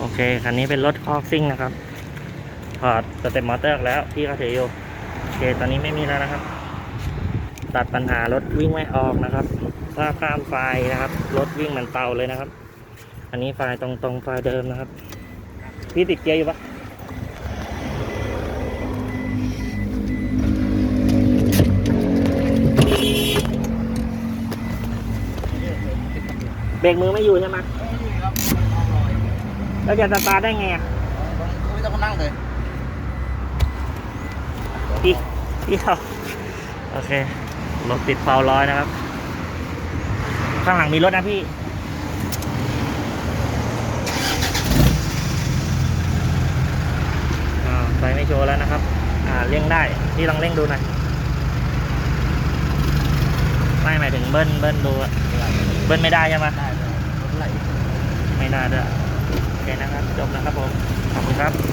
โอเค คันนี้เป็นรถคอกซิ่งนะครับถอดสเต็ปมอเตอร์แล้วพี่ก็ถืออยู่โอเค ตอนนี้ไม่มีแล้วนะครับ ตัดปัญหารถวิ่งไม่ออกนะครับ ถ้าข้ามไฟนะครับ รถวิ่งเหมือนเตาเลยนะครับ อันนี้ไฟล์ตรงๆไฟเดิมนะครับ พี่ติดเกียร์อยู่ปะเบรกมือไม่อยู่ใช่ไหม นี่ครับเอาลอย แล้วจะสตาร์ทได้ไงอะไม่ต้องมานั่งเลยพี่พี่เขาโอเค รถติดเปาร้อยนะครับ ข้างหลังมีรถนะพี่อ่าไฟไม่โชว์แล้วนะครับ อ่าเร่งได้ พี่ลองเร่งดูหน่อยไม่หมายถึงเบิ้ลเบิ้ลดูอะเบิ้ลไม่ได้ใช่ไหมได้เลยรถไหลไม่น่าด้วย โอเคนะครับจบแล้วครับผม ขอบคุณครับ